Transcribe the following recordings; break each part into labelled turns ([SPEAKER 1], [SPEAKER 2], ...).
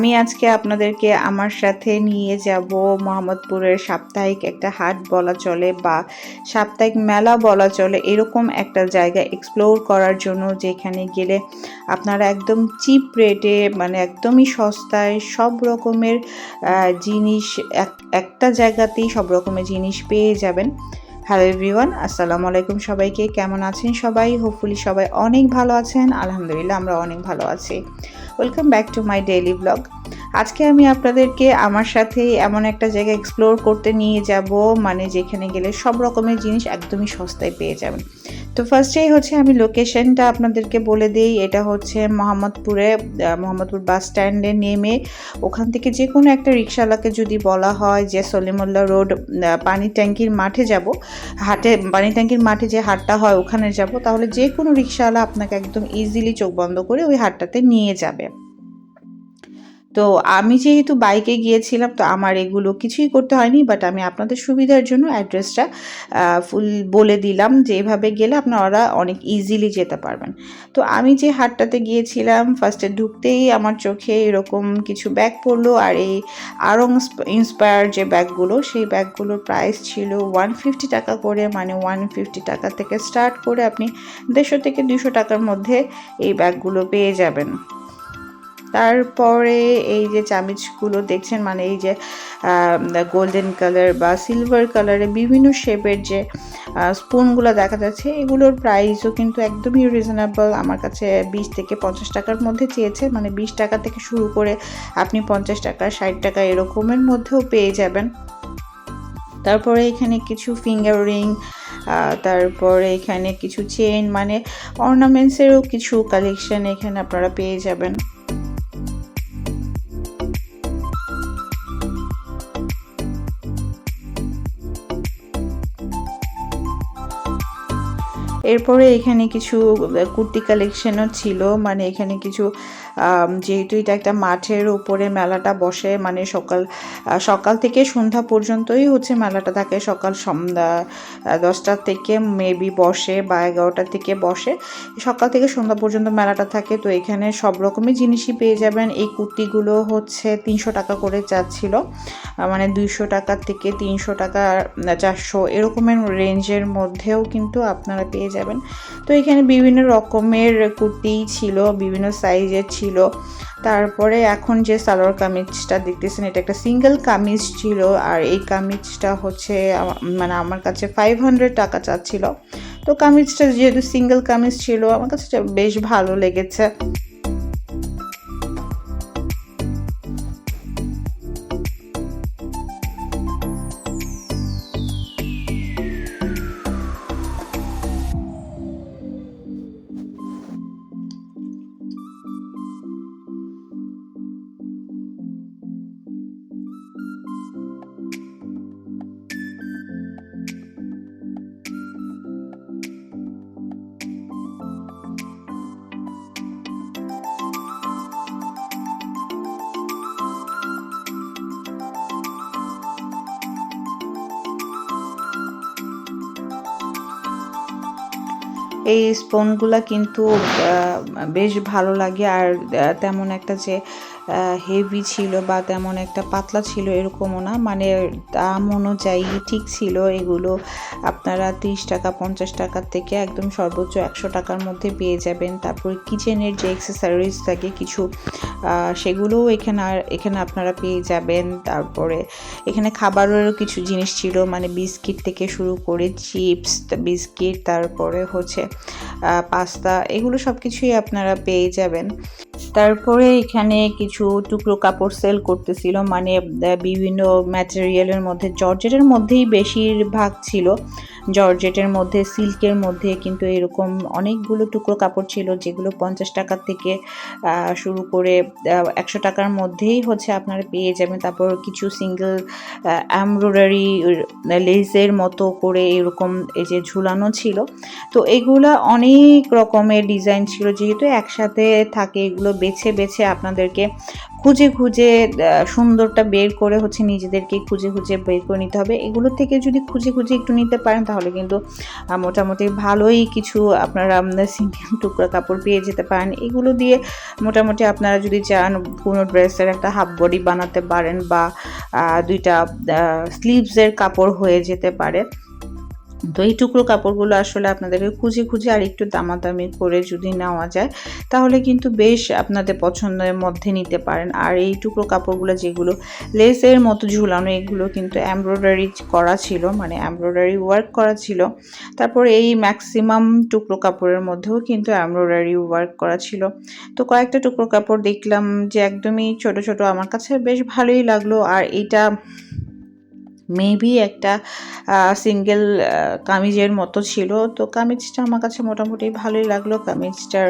[SPEAKER 1] আমি আজকে আপনাদেরকে আমার সাথে নিয়ে যাব মোহাম্মদপুরের সাপ্তাহিক একটা হাট বলা চলে বা সাপ্তাহিক মেলা বলা চলে এরকম একটা জায়গা এক্সপ্লোর করার জন্য যেখানে গেলে আপনারা একদম চিপ রেটে মানে একদমই সস্তায় সব রকমের জিনিস এক- একটা জায়গাতেই সব রকমের জিনিস পেয়ে যাবেন। হ্যালো এভরিওয়ান আসসালামু আলাইকুম সবাইকে। কেমন আছেন সবাই? হোপফুলি সবাই অনেক ভালো আছেন। আলহামদুলিল্লাহ আমরা অনেক ভালো আছি। welcome back to my daily blog আজকে আমি আপনাদেরকে আমার সাথে এমন একটা জায়গা এক্সপ্লোর করতে নিয়ে যাব মানে যেখানে গেলে সব রকমের জিনিস একদমই সস্তায় পেয়ে যাবেন। তো ফার্স্টেই হচ্ছে আমি লোকেশনটা আপনাদেরকে বলে দিই, এটা হচ্ছে মোহাম্মদপুরে মোহাম্মদপুর বাস স্ট্যান্ডে নেমে ওখান থেকে যে কোনো একটা রিক্সাওয়ালাকে যদি বলা হয় যে, সলিমুল্লাহ রোড পানি ট্যাঙ্কির মাঠে যাব, হাটে, পানি ট্যাঙ্কির মাঠে যে হাটটা হয় ওখানে যাব, তাহলে যে কোনো রিক্সাওয়ালা আপনাকে একদম ইজিলি চোখ বন্ধ করে ওই হাটটাতে নিয়ে যাবে। তো আমি যেহেতু বাইকে গিয়েছিলাম, তো আমার এগুলো কিছুই করতে হয়নি বাট আমি আপনাদের সুবিধার জন্য অ্যাড্রেসটা ফুল বলে দিলাম যে এভাবে গেলে আপনারা অনেক ইজিলি যেতে পারবেন। তো আমি যে হাটটাতে গিয়েছিলাম ফার্স্টে ঢুকতেই আমার চোখে এরকম কিছু ব্যাগ পড়ল আর এই আরং ইন্সপায়ার যে ব্যাগগুলো সেই ব্যাগগুলোর প্রাইস ছিল ওয়ান ফিফটি টাকা করে মানে ওয়ান ফিফটি টাকা থেকে স্টার্ট করে আপনি দেড়শো থেকে দুশো টাকার মধ্যে এই ব্যাগগুলো পেয়ে যাবেন। তারপরে এই যে চামিচগুলো দেখছেন মানে এই যে গোল্ডেন কালার বা সিলভার কালারের বিভিন্ন শেপের যে স্পুনগুলো দেখা যাচ্ছে, এগুলোর প্রাইসও কিন্তু একদমই রিজনেবল আমার কাছে বিশ থেকে পঞ্চাশ টাকার মধ্যে চেয়েছে মানে বিশ টাকা থেকে শুরু করে আপনি পঞ্চাশ টাকা, ষাট টাকা এরকমের মধ্যেও পেয়ে যাবেন। তারপরে এখানে কিছু ফিঙ্গার রিং তারপরে এখানে কিছু চেন মানে অর্নামেন্টসেরও কিছু কালেকশন এখানে আপনারা পেয়ে যাবেন। এরপরে এখানে কিছু কুর্তি কালেকশনও ছিল। মানে এখানে কিছু যেহেতু এটা একটা মাঠের উপরে মেলাটা বসে মানে সকাল সকাল থেকে সন্ধ্যা পর্যন্তই হচ্ছে মেলাটা থাকে। সকাল সন্ধ্যা দশটা থেকে মেবি বসে বা এগারোটা থেকে বসে। সকাল থেকে সন্ধ্যা পর্যন্ত মেলাটা থাকে। তো এখানে সব রকমের জিনিসই পেয়ে যাবেন। এই কুর্তিগুলো হচ্ছে তিনশো টাকা করে যাচ্ছিল। মানে দুইশো টাকা থেকে তিনশো টাকা চারশো এরকমের রেঞ্জের মধ্যেও কিন্তু আপনারা পেয়ে যাবেন। তো এখানে বিভিন্ন রকমের কুর্তি ছিল, বিভিন্ন সাইজের ছিল। তারপরে এখন যে সালোয়ার কামিজটা দেখতেছেন, এটা একটা সিঙ্গেল কামিজ ছিল। আর এই কামিজটা হচ্ছে মানে আমার কাছে ফাইভ হান্ড্রেড টাকা চাচ্ছিল। তো কামিজটা যেহেতু সিঙ্গেল কামিজ ছিল, আমার কাছে বেশ ভালো লেগেছে। এই স্পনগুলা কিন্তু বেশ ভালো লাগে। আর তেমন একটা যে হেভি ছিল বা তেমন একটা পাতলা ছিল এরকমও না। মানে দাম অনুযায়ী ঠিক ছিল এগুলো। আপনারা তিরিশ টাকা, পঞ্চাশ টাকার থেকে একদম সর্বোচ্চ একশো টাকার মধ্যে পেয়ে যাবেন। তারপর কিচেনের যে অ্যাক্সেসরিজ থাকে কিছু সেগুলোও এখানে আর, এখানে আপনারা পেয়ে যাবেন। তারপরে এখানে খাবারেরও কিছু জিনিস ছিল মানে বিস্কিট থেকে শুরু করে চিপস, বিস্কিট, তারপরে হচ্ছে পাস্তা, এগুলো সব কিছুই আপনারা পেয়ে যাবেন। তারপরে এখানে কিছু টুকরো কাপড় সেল করতেছিল মানে বিভিন্ন ম্যাটেরিয়ালের মধ্যে, জর্জেটের মধ্যেই বেশিরভাগ ছিল। জর্জেটের মধ্যে, সিল্কের মধ্যে কিন্তু এরকম অনেকগুলো টুকরো কাপড় ছিল যেগুলো পঞ্চাশ টাকা থেকে শুরু করে একশো টাকার মধ্যেই হচ্ছে আপনারা পেয়ে যাবেন। তারপর কিছু সিঙ্গেল এমব্রয়ডারি লেসের মতো করে এরকম এই যে ঝুলানো ছিল। তো এগুলো অনেক রকমের ডিজাইন ছিল, যেহেতু একসাথে থাকে, এগুলো বেছে বেছে আপনাদেরকে খুঁজে খুঁজে সুন্দরটা বের করে হচ্ছে নিজেদেরকে খুঁজে খুঁজে বের করে নিতে হবে। এগুলো থেকে যদি খুঁজে খুঁজে একটু নিতে পারেন, তাহলে কিন্তু মোটামুটি ভালোই কিছু আপনারা সিঙ্গেল টুকরা কাপড় পেয়ে যেতে পারেন। এগুলো দিয়ে মোটামুটি আপনারা যদি চান কোনো ড্রেসের একটা হাফ বডি বানাতে পারেন বা দুইটা স্লিভসের কাপড় হয়ে যেতে পারে। এই টুকরো কাপড়গুলো আসলে আপনাদেরকে খুঁজে খুঁজে আর একটু দামাদামি করে যদি নেওয়া যায়, তাহলে কিন্তু বেশ আপনাদের পছন্দের মধ্যে নিতে পারেন। আর এই টুকরো কাপড়গুলো যেগুলো লেসের মতো ঝুলানো, এগুলো কিন্তু এমব্রয়ডারি করা ছিল মানে এমব্রয়ডারি ওয়ার্ক করা ছিল। তারপর এই ম্যাক্সিমাম টুকরো কাপড়ের মধ্যেও কিন্তু এমব্রয়ডারি ওয়ার্ক করা ছিল। তো কয়েকটা টুকরো কাপড় দেখলাম যে একদমই ছোট ছোট, আমার কাছে বেশ ভালোই লাগল। আর এটা মেবি একটা সিঙ্গেল কামিজের মতো ছিল। তো কামিজটা আমার কাছে মোটামুটি ভালোই লাগল। কামিজটার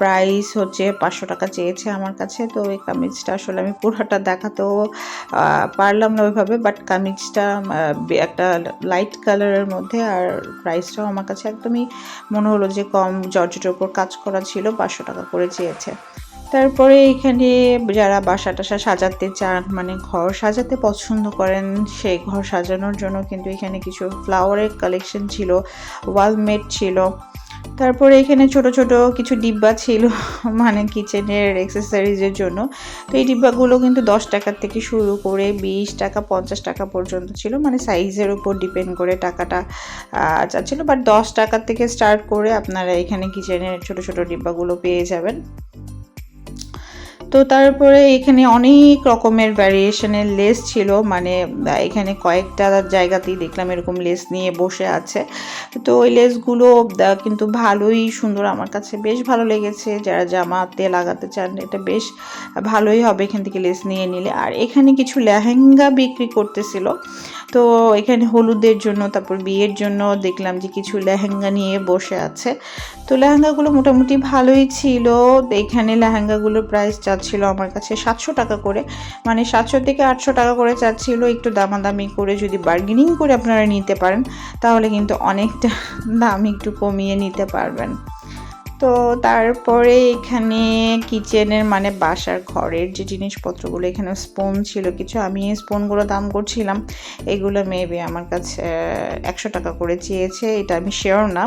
[SPEAKER 1] প্রাইস হচ্ছে পাঁচশো টাকা চেয়েছে আমার কাছে। তো এই কামিজটা আসলে আমি পুরোটা দেখাতেও পারলাম না ওইভাবে। বাট কামিজটা একটা লাইট কালারের মধ্যে আর প্রাইসটাও আমার কাছে একদমই মনে হলো যে কম। জর্জেটের উপর কাজ করা ছিল, পাঁচশো টাকা করে চেয়েছে। তারপরে এখানে যারা বাসা টাসা সাজাতে চান মানে ঘর সাজাতে পছন্দ করেন, সেই ঘর সাজানোর জন্য কিন্তু এখানে কিছু ফ্লাওয়ারের কালেকশন ছিল ওয়ালমেট ছিল। তারপরে এখানে ছোট ছোট কিছু ডিব্বা ছিল মানে কিচেনের এক্সেসরিজের জন্য। তো এই ডিব্বাগুলো কিন্তু দশ টাকার থেকে শুরু করে বিশ টাকা, পঞ্চাশ টাকা পর্যন্ত ছিল মানে সাইজের উপর ডিপেন্ড করে টাকাটা যাচ্ছিল। বাট দশ টাকার থেকে স্টার্ট করে আপনারা এখানে কিচেনের ছোট ছোট ডিব্বাগুলো পেয়ে যাবেন। তো তারপরে এখানে অনেক রকমের ভ্যারিয়েশনের লেস ছিল। মানে এখানে কয়েকটা জায়গাতেই দেখলাম এরকম লেস নিয়ে বসে আছে। তো ওই লেসগুলো কিন্তু ভালোই সুন্দর। আমার কাছে বেশ ভালো লেগেছে। যারা জামাতে লাগাতে চান, এটা বেশ ভালোই হবে এখান থেকে লেস নিয়ে নিলে। আর এখানে কিছু লেহেঙ্গা বিক্রি করতেছিল। তো এখানে হলুদের জন্য, তারপর বিয়ের জন্য দেখলাম যে কিছু লেহেঙ্গা নিয়ে বসে আছে। তো লেহেঙ্গাগুলো মোটামুটি ভালোই ছিল। এখানে লেহেঙ্গাগুলোর প্রাইস চাচ্ছিল আমার কাছে সাতশো টাকা করে। মানে সাতশো থেকে আটশো টাকা করে চাচ্ছিল, একটু দামাদামি করে যদি বার্গেনিং করে আপনারা নিতে পারেন, তাহলে কিন্তু অনেকটা দাম একটু কমিয়ে নিতে পারবেন। তো তারপরে এখানে কিচেনের মানে বাসার ঘরের যে জিনিসপত্রগুলো, এখানে স্পোন ছিল কিছু। আমি এই স্পুনগুলো দাম করছিলাম, এগুলো মেবি আমার কাছে একশো টাকা করে চেয়েছে, এটা আমি শিওর না।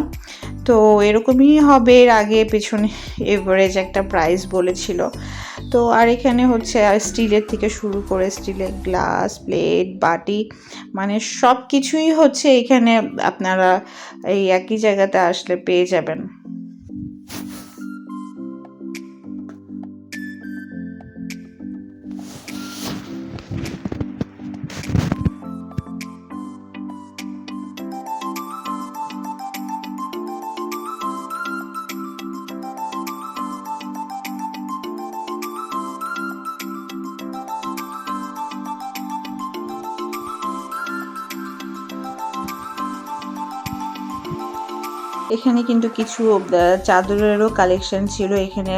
[SPEAKER 1] তো এরকমই হবে, এর আগে পেছনে এভারেজ একটা প্রাইস বলেছিল। তো আর এখানে হচ্ছে স্টিলের থেকে শুরু করে স্টিলের গ্লাস, প্লেট, বাটি মানে সব কিছুই হচ্ছে এখানে আপনারা এই একই জায়গাতে আসলে পেয়ে যাবেন। এখানে কিন্তু কিছু চাদরেরও কালেকশন ছিল। এখানে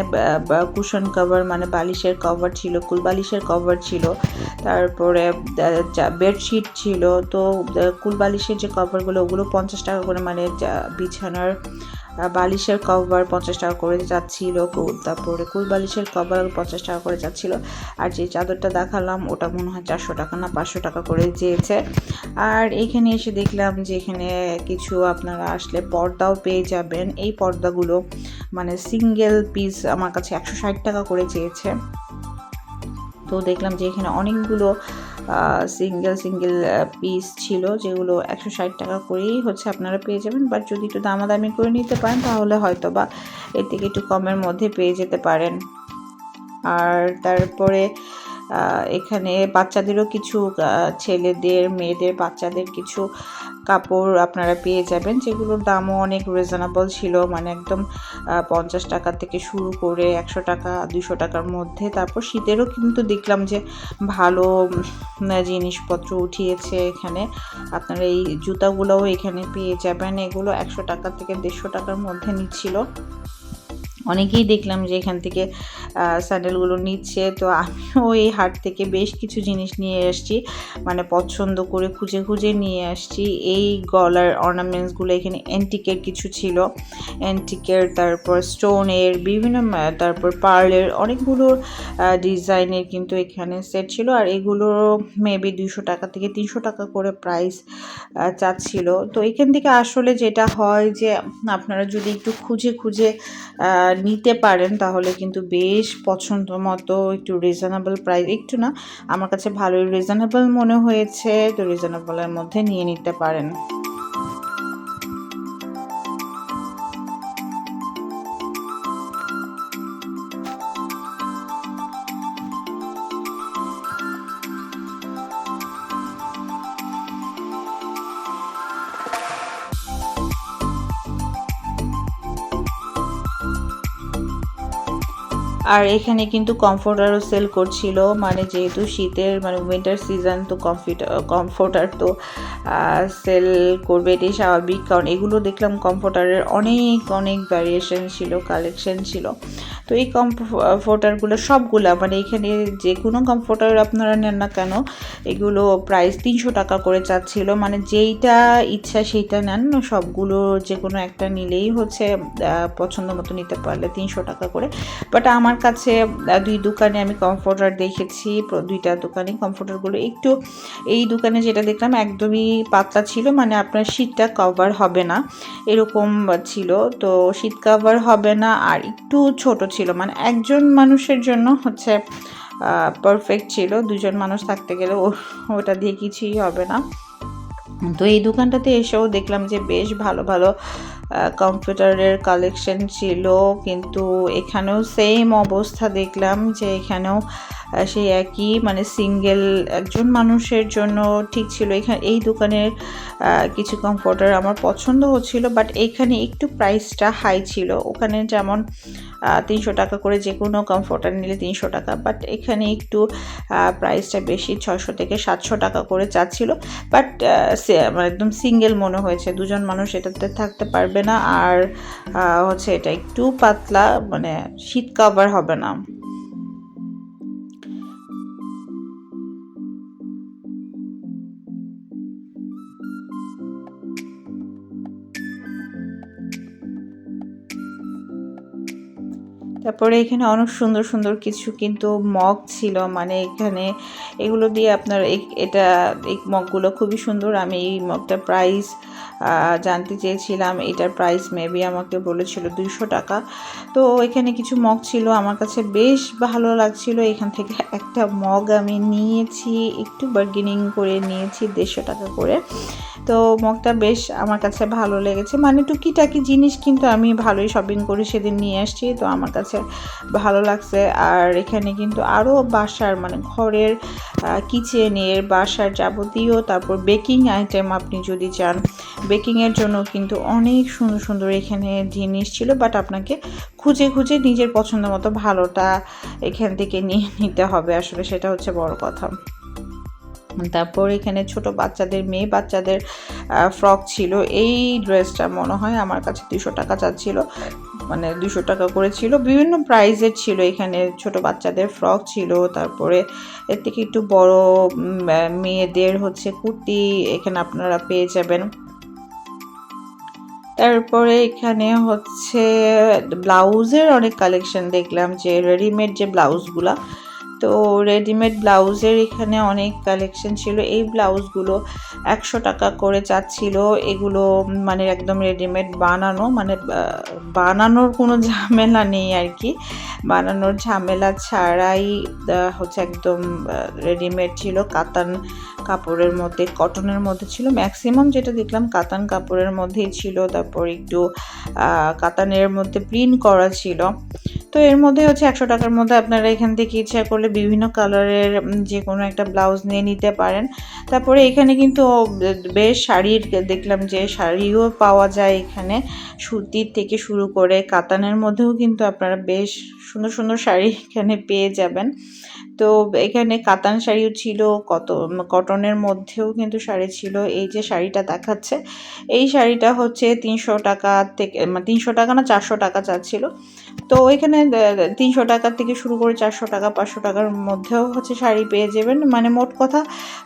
[SPEAKER 1] কুশন কভার মানে বালিশের কভার ছিল কুল বালিশের কভার ছিল। তারপরে বেডশিট ছিল। তো কুল বালিশের যে কভারগুলো ওগুলো পঞ্চাশ টাকা করে মানে বিছানার বালিশের কভার পঞ্চাশ টাকা করে যাচ্ছিল তারপরে কুল বালিশের কভার পঞ্চাশ টাকা করে যাচ্ছিল। আর যে চাদরটা দেখালাম, ওটা মনে হয় চারশো টাকা না পাঁচশো টাকা করে চেয়েছে আর এখানে এসে দেখলাম যে এখানে কিছু আপনারা আসলে পর্দাও পেয়ে যাবেন। এই পর্দাগুলো মানে সিঙ্গেল পিস আমার কাছে একশো ষাট টাকা করে চেয়েছে। তো দেখলাম যে এখানে অনেকগুলো সিঙ্গেল সিঙ্গেল পিস ছিল, যেগুলো একশো ষাট টাকা করেই হচ্ছে আপনারা পেয়ে যাবেন। বাট যদি একটু দামাদামি করে নিতে পারেন, তাহলে হয়তো বা এর থেকে একটু কমের মধ্যে পেয়ে যেতে পারেন। আর তারপরে এখানে বাচ্চাদেরও কিছু ছেলেদের, মেয়েদের বাচ্চাদের কিছু কাপড় আপনারা পেয়ে যাবেন, যেগুলোর দামও অনেক রিজনেবল ছিল। মানে একদম পঞ্চাশ টাকা থেকে শুরু করে একশো টাকা, দুশো টাকার মধ্যে। তারপর শীতেরও কিন্তু দেখলাম যে ভালো জিনিসপত্র উঠিয়েছে এখানে। আপনারা এই জুতাগুলোও এখানে পেয়ে যাবেন। এগুলো একশো টাকা থেকে দেড়শো টাকার মধ্যে নিচ্ছিল। অনেকেই দেখলাম যে এখান থেকে স্যান্ডেলগুলো নিচ্ছে। তো আমিও এই হাট থেকে বেশ কিছু জিনিস নিয়ে এসেছি মানে পছন্দ করে খুঁজে খুঁজে নিয়ে আসছি। এই গলার অর্নামেন্টসগুলো এখানে অ্যান্টিকের কিছু ছিল। অ্যান্টিকের তারপর স্টোনের বিভিন্ন তারপর পার্লের অনেকগুলো ডিজাইনের কিন্তু এখানে সেট ছিল। আর এগুলো মেবি দুশো টাকা থেকে তিনশো টাকা করে প্রাইস চাচ্ছিল। তো এখান থেকে আসলে যেটা হয় যে, আপনারা যদি একটু খুঁজে খুঁজে নিতে পারেন, তাহলে কিন্তু বেশ পছন্দ মতো একটু রিজনেবল প্রাইস একটু না, আমার কাছে ভালোই রিজনেবল মনে হয়েছে, তো রিজনেবলের মধ্যে নিয়ে নিতে পারেন। আর এখানে কিন্তু কমফোর্টারও সেল করছিল। মানে যেহেতু শীতের মানে উইন্টার সিজন তো কমফিটার কমফোর্টার তো সেল করবে এটাই স্বাভাবিক। কারণ এগুলো দেখলাম কমফোর্টারের অনেক অনেক ভ্যারিয়েশন ছিল কালেকশন ছিল। তো এই কমফোর্টারগুলো সবগুলা মানে এখানে যে কোনো কমফোর্টার আপনারা নেন না কেন, এগুলো প্রাইস তিনশো টাকা করে চাচ্ছিল মানে যেইটা ইচ্ছা সেইটা নেন, সবগুলো যে কোনো একটা নিলেই হচ্ছে পছন্দ মতো নিতে পারলে তিনশো টাকা করে। বাট আমার কাছে দুই দোকানে আমি কমফোর্টার দেখেছি দুইটা দোকানে কমফোর্টারগুলো একটু এই দোকানে যেটা দেখলাম একদমই পাতলা ছিল মানে আপনার শীতটা কভার হবে না, এরকম ছিল। তো শীত কভার হবে না, আর একটু ছোট ছিল। মানে একজন মানুষের জন্য হচ্ছে পারফেক্ট ছিল। দুজন মানুষ থাকতে গেলে ওটা দিয়ে কিছুই হবে না। তো এই দোকানটাতে এসেও দেখলাম যে বেশ ভালো ভালো কম্পিউটারের কালেকশন ছিল। কিন্তু এখানেও সেম অবস্থা দেখলাম যে এখানেও সেই একই মানে সিঙ্গেল একজন মানুষের জন্য ঠিক ছিল। এখানে, এই দোকানের কিছু কমফোর্টার আমার পছন্দ হচ্ছিল বাট এখানে একটু প্রাইসটা হাই ছিল। ওখানে যেমন তিনশো টাকা করে যে কোনো কমফোর্টার নিলে তিনশো টাকা। বাট এখানে একটু প্রাইসটা বেশি ছশো থেকে সাতশো টাকা করে চাচ্ছিল। বাট মানে একদম সিঙ্গেল মনে হয়েছে। দুজন মানুষ এটাতে থাকতে পারবে না। আর হচ্ছে এটা একটু পাতলা মানে শীত কাভার হবে না। তারপরে এখানে অনেক সুন্দর সুন্দর কিছু কিন্তু মগ ছিল। মানে এখানে এগুলো দিয়ে আপনার এটা, এই মগগুলো খুবই সুন্দর। আমি এই মগটার প্রাইস জানতে চেয়েছিলাম। এটার প্রাইস মেবি আমাকে বলেছিল দুইশো টাকা। তো এখানে কিছু মগ ছিল। আমার কাছে বেশ ভালো লাগছিল। এখান থেকে একটা মগ আমি নিয়েছি। একটু বার্গেনিং করে নিয়েছি দেড়শো টাকা করে। তো মগটা বেশ আমার কাছে ভালো লেগেছে। মানে টুকিটাকি জিনিস কিন্তু আমি ভালোই শপিং করে, সেদিন নিয়ে আসছি, তো আমার কাছে ভালো লাগছে। আর এখানে কিন্তু আরও বাসার মানে ঘরের কিচেনের বাসার যাবতীয়, তারপর বেকিং আইটেম আপনি যদি চান বেকিংয়ের জন্য কিন্তু অনেক সুন্দর সুন্দর এখানে জিনিস ছিল বাট আপনাকে খুঁজে খুঁজে নিজের পছন্দ মতো ভালোটা এখান থেকে নিয়ে নিতে হবে। আসলে সেটা হচ্ছে বড় কথা। তারপর এখানে ছোট বাচ্চাদের মেয়ে বাচ্চাদের ফ্রক ছিল। এই ড্রেসটা মনে হয় আমার কাছে দুশো টাকা চাচ্ছিল। মানে দুশো টাকা করে ছিল। বিভিন্ন প্রাইজের ছিল এখানে। ছোট বাচ্চাদের ফ্রক ছিল। তারপরে এর থেকে একটু বড় মেয়েদের হচ্ছে কুর্তি এখানে আপনারা পেয়ে যাবেন। তারপরে এখানে হচ্ছে, ব্লাউজের অনেক কালেকশন দেখলাম যে রেডিমেড যে ব্লাউজগুলা তো রেডিমেড ব্লাউজের এখানে অনেক কালেকশন ছিল। এই ব্লাউজগুলো একশো টাকা করে চাচ্ছিল। এগুলো মানে একদম রেডিমেড বানানো মানে বানানোর কোনো ঝামেলা নেই আর কি। বানানোর ঝামেলা ছাড়াই হচ্ছে একদম রেডিমেড ছিল। কাতান কাপড়ের মধ্যে, কটনের মধ্যে ছিল। ম্যাক্সিমাম যেটা দেখলাম কাতান কাপড়ের মধ্যেই ছিল। তারপর একটু কাতানের মধ্যে প্রিন্ট করা ছিল। তো এর মধ্যে হচ্ছে একশো টাকার মধ্যে আপনারা এখান থেকে ইচ্ছা করলে বিভিন্ন কালারের যে কোনো একটা ব্লাউজ নিয়ে নিতে পারেন। তারপরে এখানে কিন্তু বেশ শাড়ির দেখলাম যে শাড়িও পাওয়া যায় এখানে। সুতির থেকে শুরু করে কাতানের মধ্যেও কিন্তু আপনারা বেশ সুন্দর সুন্দর শাড়ি এখানে পেয়ে যাবেন। তো এখানে কাতান শাড়িও ছিল, কত, কটনের মধ্যেও কিন্তু শাড়ি ছিল, এই যে শাড়িটা দেখাচ্ছে, এই শাড়িটা হচ্ছে তিনশো টাকা থেকে মানে তিনশো টাকা না চারশো টাকা চাচ্ছিল, তো এখানে তিনশো টাকার থেকে শুরু করে চারশো টাকা, পাঁচশো টাকার মধ্যেও হচ্ছে শাড়ি পেয়ে যাবেন মানে মোট কথা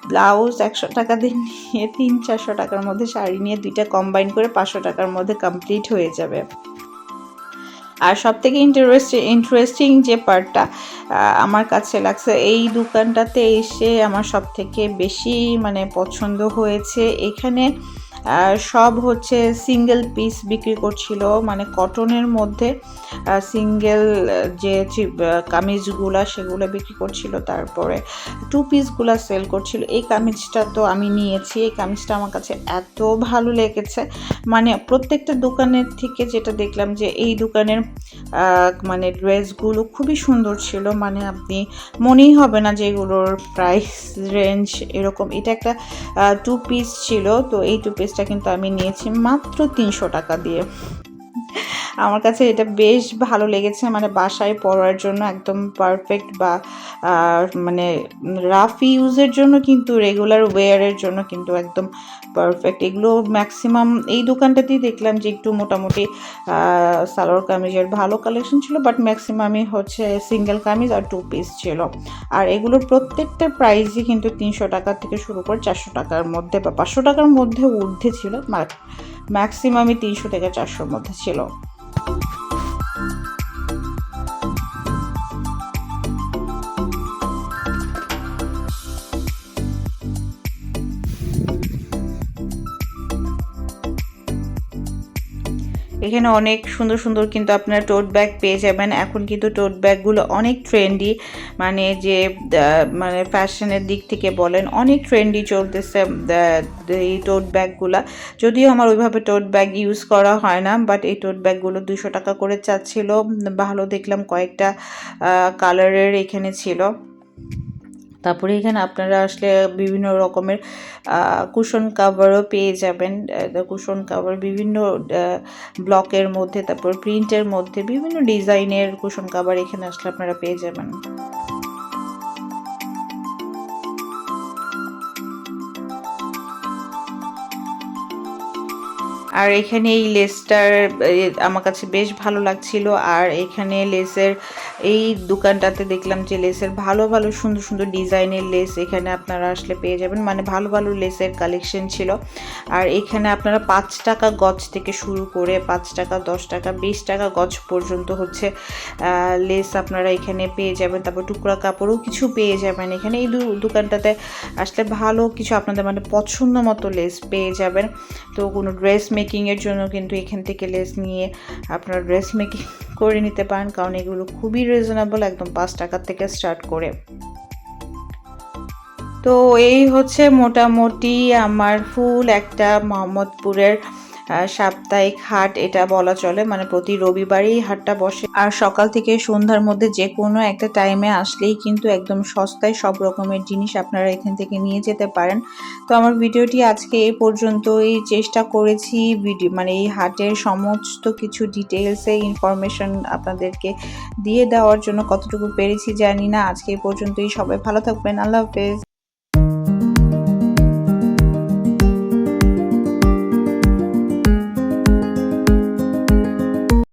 [SPEAKER 1] ব্লাউজ একশো টাকা দিয়ে নিয়ে তিন, চারশো টাকার মধ্যে শাড়ি নিয়ে দুইটা কম্বাইন করে পাঁচশো টাকার মধ্যে কমপ্লিট হয়ে যাবে। আর সব থেকে ইন্টারেস্টিং ইন্টারেস্টিং যে পার্টটা আমার কাছে লাগছে, এই দোকানটাতে এসে আমার সব থেকে বেশি মানে পছন্দ হয়েছে। এখানে সব হচ্ছে সিঙ্গেল পিস বিক্রি করছিল। মানে কটনের মধ্যে সিঙ্গেল যে কামিজগুলা সেগুলো বিক্রি করছিল। তারপরে টু পিসগুলো সেল করছিল। এই কামিজটা তো আমি নিয়েছি। এই কামিজটা আমার কাছে এত ভালো লেগেছে। মানে প্রত্যেকটা দোকানের থেকে যেটা দেখলাম যে এই দোকানের মানে ড্রেসগুলো খুবই সুন্দর ছিল। মানে আপনি, মনেই হবে না যে এগুলোর প্রাইস রেঞ্জ এরকম। এটা একটা টু পিস ছিল। তো এই টু পিসটা কিন্তু আমি নিয়েছি মাত্র তিনশো টাকা দিয়ে। আমার কাছে এটা বেশ ভালো লেগেছে মানে বাসায় পরার জন্য একদম পারফেক্ট বা মানে রাফ ইউজের জন্য কিন্তু রেগুলার ওয়েয়ারের জন্য কিন্তু একদম পারফেক্ট এগুলো ম্যাক্সিমাম এই দোকানটাতেই দেখলাম যে একটু মোটামুটি সালোয়ার কামিজের ভালো কালেকশন ছিল বাট ম্যাক্সিমামই হচ্ছে সিঙ্গেল কামিজ আর টু পিস ছিল। আর এগুলোর প্রত্যেকটা প্রাইসই কিন্তু তিনশো টাকা থেকে শুরু করে চারশো টাকার মধ্যে বা পাঁচশো টাকার মধ্যে ঊর্ধ্বে ছিল ম্যাক্সিমামই তিনশো থেকে চারশোর মধ্যে ছিল। এখানে অনেক সুন্দর সুন্দর কিন্তু আপনারা টোট ব্যাগ পেয়ে যাবেন। এখন কিন্তু টোট ব্যাগগুলো অনেক ট্রেন্ডি মানে যে মানে ফ্যাশনের দিক থেকে বলেন, অনেক ট্রেন্ডি চলতেছে এই টোট ব্যাগগুলা যদিও আমার ওইভাবে টোট ব্যাগ ইউজ করা হয় না বাট এই টোট ব্যাগগুলো দুশো টাকা করে চাচ্ছিল। ভালো দেখলাম কয়েকটা কালারের এখানে ছিল। তারপরে এখানে আপনারা আসলে বিভিন্ন রকমের কুশন কাভারও পেয়ে যাবেন। কুশন কাভার বিভিন্ন ব্লকের মধ্যে, তারপর প্রিন্টের মধ্যে বিভিন্ন ডিজাইনের কুশন কাভার এখানে আসলে আপনারা পেয়ে যাবেন। আর এখানে এই লেসটার আমার কাছে বেশ ভালো লাগছিল। আর এখানে লেসের, এই দোকানটাতে দেখলাম যে লেসের ভালো ভালো সুন্দর সুন্দর ডিজাইনের লেস এখানে আপনারা আসলে পেয়ে যাবেন। মানে ভালো ভালো লেসের কালেকশন ছিল। আর এখানে আপনারা পাঁচ টাকা গজ থেকে শুরু করে পাঁচ টাকা, দশ টাকা, বিশ টাকা গজ পর্যন্ত হচ্ছে লেস আপনারা এখানে পেয়ে যাবেন। তারপর টুকরা কাপড়ও কিছু পেয়ে যাবেন এখানে। এই দোকানটাতে আসলে ভালো কিছু আপনাদের মানে পছন্দ মতো লেস পেয়ে যাবেন। তো কোনো ড্রেস মেকিংয়ের জন্য কিন্তু এখান থেকে লেস নিয়ে আপনার ড্রেস মেকিং করে নিতে পারেন, কারণ এগুলো খুবই রিজনেবল একদম পাঁচ টাকার থেকে স্টার্ট করে। তো এই হচ্ছে মোটামুটি আমার ফুল একটা মোহাম্মদপুরের সাপ্তাহিক হাট এটা বলা চলে মানে প্রতি রবিবারই হাটটা বসে। আর সকাল থেকে সন্ধ্যার মধ্যে যে কোনো একটা টাইমে আসলেই কিন্তু একদম সস্তায় সব রকমের জিনিস আপনারা এখান থেকে নিয়ে যেতে পারেন। তো আমার ভিডিওটি আজকে এই পর্যন্তই। চেষ্টা করেছি ভিডিও মানে এই হাটের সমস্ত কিছু ডিটেলসে ইনফরমেশন আপনাদেরকে দিয়ে দেওয়ার জন্য কতটুকু পেরেছি জানি না। আজকে এই পর্যন্তই। সবাই ভালো থাকবেন। আল্লাহ হাফেজ।